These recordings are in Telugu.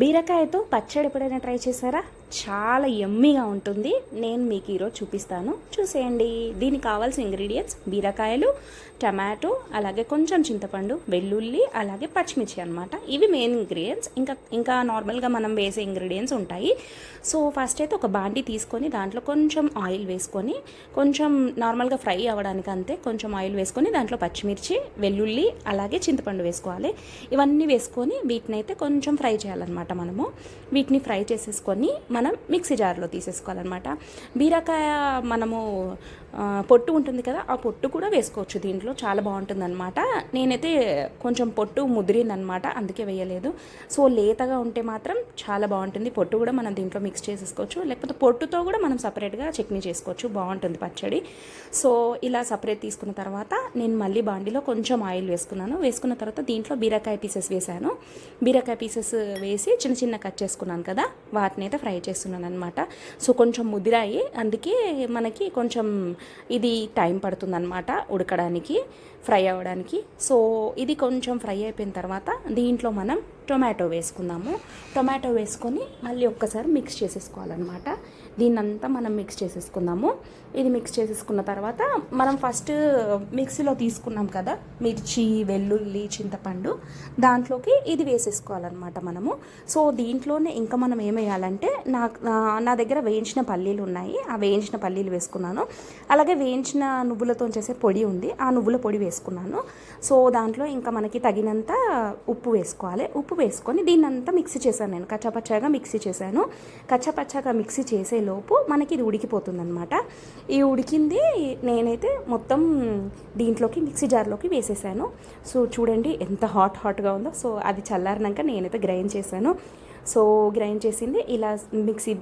బీరకాయతో పచ్చడి ఎప్పుడైనా ట్రై చేశారా? చాలా ఎమ్మీగా ఉంటుంది. నేను మీకు ఈరోజు చూపిస్తాను. చూసేయండి. దీనికి కావాల్సిన ఇంగ్రీడియంట్స్ బీరకాయలు టమాటో అలాగే కొంచెం చింతపండు వెల్లుల్లి అలాగే పచ్చిమిర్చి అనమాట ఇవి మెయిన్ ఇంగ్రీడియంట్స్ ఇంకా ఇంకా నార్మల్గా మనం వేసే ఇంగ్రీడియంట్స్ ఉంటాయి. సో ఫస్ట్ అయితే ఒక బాండి తీసుకొని దాంట్లో కొంచెం ఆయిల్ వేసుకొని కొంచెం నార్మల్గా ఫ్రై అవ్వడానికి అంతే కొంచెం ఆయిల్ వేసుకొని దాంట్లో పచ్చిమిర్చి వెల్లుల్లి అలాగే చింతపండు వేసుకోవాలి. ఇవన్నీ వేసుకొని వీటిని అయితే కొంచెం ఫ్రై చేయాలన్నమాట. మనము. వీటిని ఫ్రై చేసేసుకొని మనం మిక్సీ జార్లో తీసేసుకోవాలన్నమాట. బీరకాయ మనము పొట్టు ఉంటుంది కదా ఆ పొట్టు కూడా వేసుకోవచ్చు దీంట్లో. చాలా బాగుంటుందన్నమాట. నేనైతే కొంచెం పొట్టు ముదిరిందనమాట అందుకే వేయలేదు. సో లేతగా ఉంటే మాత్రం చాలా బాగుంటుంది. పొట్టు కూడా మనం దీంట్లో మిక్స్ చేసేసుకోవచ్చు. లేకపోతే పొట్టుతో కూడా మనం సపరేట్గా చట్నీ చేసుకోవచ్చు. బాగుంటుంది పచ్చడి. సో ఇలా సపరేట్ తీసుకున్న తర్వాత నేను మళ్ళీ బాండిలో కొంచెం ఆయిల్ వేసుకున్నాను. వేసుకున్న తర్వాత దీంట్లో బీరకాయ పీసెస్ వేసాను బీరకాయ పీసెస్ వేసి చిన్న చిన్న కట్ చేసుకున్నాను కదా వాటిని అయితే ఫ్రై చేస్తున్నాను అనమాట సో కొంచెం ముదిరాయి అందుకే మనకి కొంచెం ఇది టైం పడుతుందన్నమాట ఉడకడానికి ఫ్రై అవ్వడానికి. సో ఇది కొంచెం ఫ్రై అయిపోయిన తర్వాత దీంట్లో మనం టొమాటో వేసుకుందాము. టొమాటో వేసుకొని మళ్ళీ ఒక్కసారి మిక్స్ చేసేసుకోవాలన్నమాట. దీన్నంతా మనం మిక్స్ చేసేసుకుందాము. ఇది మిక్స్ చేసేసుకున్న తర్వాత మనం ఫస్ట్ మిక్సీలో తీసుకున్నాం కదా మిర్చి వెల్లుల్లి చింతపండు దాంట్లోకి ఇది వేసేసుకోవాలన్నమాట మనము. సో దీంట్లోనే ఇంకా మనం ఏమేయాలంటే నా నా- నా దగ్గర వేయించిన పల్లీలు ఉన్నాయి. ఆ వేయించిన పల్లీలు వేసుకున్నాను. అలాగే వేయించిన నువ్వులతో చేసే పొడి ఉంది. ఆ నువ్వుల పొడి వేసుకున్నాను. సో దాంట్లో ఇంకా మనకి తగినంత ఉప్పు వేసుకోవాలి. ఉప్పు వేసుకొని దీన్ని అంతా మిక్సీ చేశాను నేను. కచ్చాపచ్చాగా మిక్సీ చేశాను. కచ్చాపచ్చాగా మిక్సీ చేసేలోపు మనకి ఇది ఉడికిపోతుందనమాట ఈ ఉడికింది నేనైతే మొత్తం దీంట్లోకి మిక్సీ జార్లోకి వేసేసాను. సో చూడండి ఎంత హాట్ హాట్గా ఉందో. సో అది చల్లారినాక నేనైతే గ్రైండ్ చేశాను. సో గ్రైండ్ చేసింది. ఇలా మిక్సీ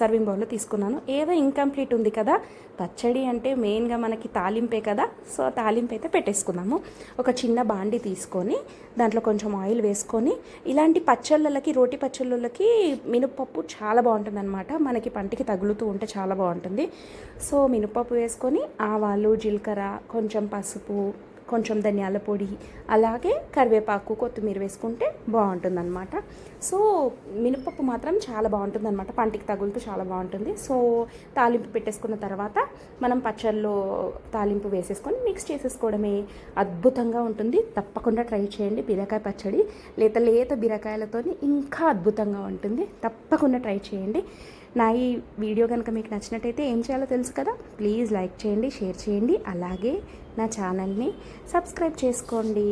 సర్వింగ్ బౌల్లో తీసుకున్నాను. ఏదో ఇన్కంప్లీట్ ఉంది కదా పచ్చడి అంటే మెయిన్గా మనకి తాలింపే కదా సో తాలింపు అయితే పెట్టేసుకుందాము. ఒక చిన్న బాండి తీసుకొని దాంట్లో కొంచెం ఆయిల్ వేసుకొని ఇలాంటి పచ్చళ్ళకి రోటి పచ్చళ్ళకి మినపప్పు చాలా బాగుంటుంది అనమాట మనకి పంటికి తగులుతూ ఉంటే చాలా బాగుంటుంది. సో మినపప్పు వేసుకొని ఆవాలు జీలకర్ర కొంచెం పసుపు కొంచెం ధనియాల పొడి అలాగే కరివేపాకు కొత్తిమీర వేసుకుంటే బాగుంటుందన్నమాట. సో మినపప్పు మాత్రం చాలా బాగుంటుందన్నమాట. పంటికి తగులుతూ చాలా బాగుంటుంది. సో తాలింపు పెట్టేసుకున్న తర్వాత మనం పచ్చళ్ళలో తాలింపు వేసేసుకొని మిక్స్ చేసేసుకోవడమే అద్భుతంగా ఉంటుంది. తప్పకుండా ట్రై చేయండి. బీరకాయ పచ్చడి లేత లేత బీరకాయలతో ఇంకా అద్భుతంగా ఉంటుంది. తప్పకుండా ట్రై చేయండి. నా ఈ వీడియో కనుక మీకు నచ్చినట్టయితే ఏం చేయాలో తెలుసు కదా? ప్లీజ్ లైక్ చేయండి షేర్ చేయండి. అలాగే నా ఛానల్ని సబ్స్క్రైబ్ చేసుకోండి.